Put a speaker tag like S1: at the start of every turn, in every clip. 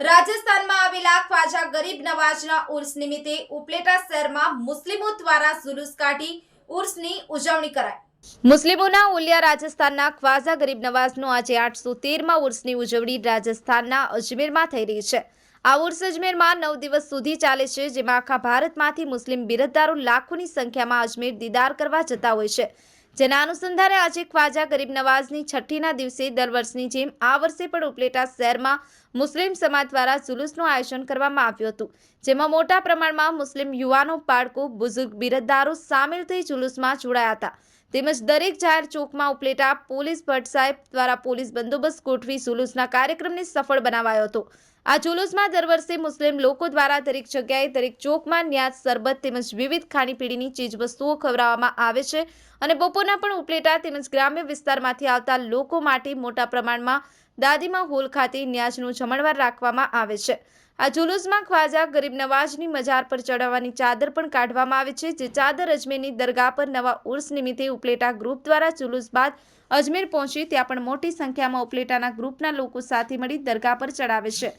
S1: રાજસ્થાનમાં આવેલા ખ્વાજા ગરીબ નવાજના ઉર્સ નિમિત્તે ઉપલેટા શહેરમાં મુસ્લિમો દ્વારા જુલુસ કાઢી ઉર્સની ઉજવણી કરાઈ. મુસ્લિમોના ઉલિયા રાજસ્થાનના ખ્વાજા ગરીબ નવાઝનો આજે આઠસો તેરમાં ઉર્સની ઉજવણી રાજસ્થાનના અજમેરમાં થઈ રહી છે. આ ઉર્સ અજમેરમાં નવ દિવસ સુધી ચાલે છે, જેમાં આખા ભારતમાંથી મુસ્લિમ બિરદદારો લાખોની સંખ્યામાં અજમેર દીદાર કરવા જતા હોય છે. જેના અનુસંધાને આજે ખ્વાજા ગરીબ નવાઝની છઠ્ઠીના દિવસે દર વર્ષની જેમ આ વર્ષે પણ ઉપલેટા શહેરમાં મુસ્લિમ સમાજ દ્વારા જુલુસનું આયોજન કરવામાં આવ્યું હતું, જેમાં મોટા પ્રમાણમાં મુસ્લિમ યુવાનો, બાળકો, બુઝુર્ગ બિરદદારો સામેલ થઈ જુલુસમાં જોડાયા હતા. તેમજ દરેક જાહેર ચોકમાં ઉપલેટા પોલીસ ભટ્ટ સાહેબ દ્વારા પોલીસ બંદોબસ્ત ગોઠવી જુલુસના કાર્યક્રમને સફળ બનાવાયો હતો. આ જુલુસમાં દર વર્ષે મુસ્લિમ લોકો દ્વારા દરેક જગ્યાએ દરેક ચોકમાં ન્યાજ, સરબત તેમજ વિવિધ ખાણીપીણીની ચીજવસ્તુઓ ખવડાવવામાં આવે છે અને બપોરના પણ ઉપલેટા તેમજ ગ્રામ્ય વિસ્તારમાંથી આવતા લોકો માટે મોટા પ્રમાણમાં દાદીમા હોલ ખાતે ન્યાજનું જમણવાર રાખવામાં આવે છે. આ જુલુસમાં ખ્વાજા ગરીબ નવાજની મજાર પર ચડાવવાની ચાદર પણ કાઢવામાં આવે છે જે ચાદર અજમેરની દરગાહ પર નવા ઉર્સ નિમિત્તે ઉપલેટા ગ્રુપ દ્વારા જુલુસ બાદ અજમેર પહોંચી ત્યાં પણ મોટી સંખ્યામાં ઉપલેટાના ગ્રુપના લોકો સાથે મળી દરગાહ પર ચડાવે છે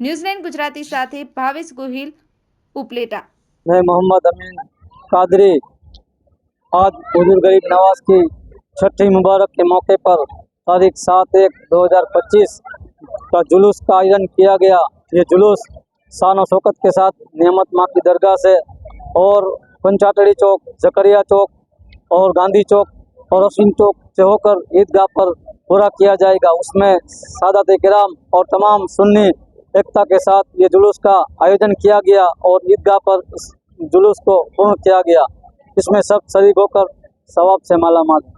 S1: ન્યૂઝીલેન્ડ ગુજરાતી સાથે ભાવેશ ગોહિલ ઉપલેટા
S2: मैं मोहम्मद अमीन कादरी आज बुजुर्ग गरीब नवाज की छठी मुबारक के मौके पर तारीख सात एक दो हजार पच्चीस का जुलूस का आयोजन किया गया ये जुलूस शान शौकत के साथ नियमत माँ की दरगाह से और पंचाटड़ी चौक, जकरिया चौक और गांधी चौक और अश्विन चौक से होकर ईदगाह पर पूरा किया जाएगा। उसमें सादात किराम और तमाम सुन्नी एकता के साथ ये जुलूस का आयोजन किया गया और ईदगाह पर इस जुलूस को पूर्ण किया गया। इसमें सब शरीक होकर सवाब से माला माल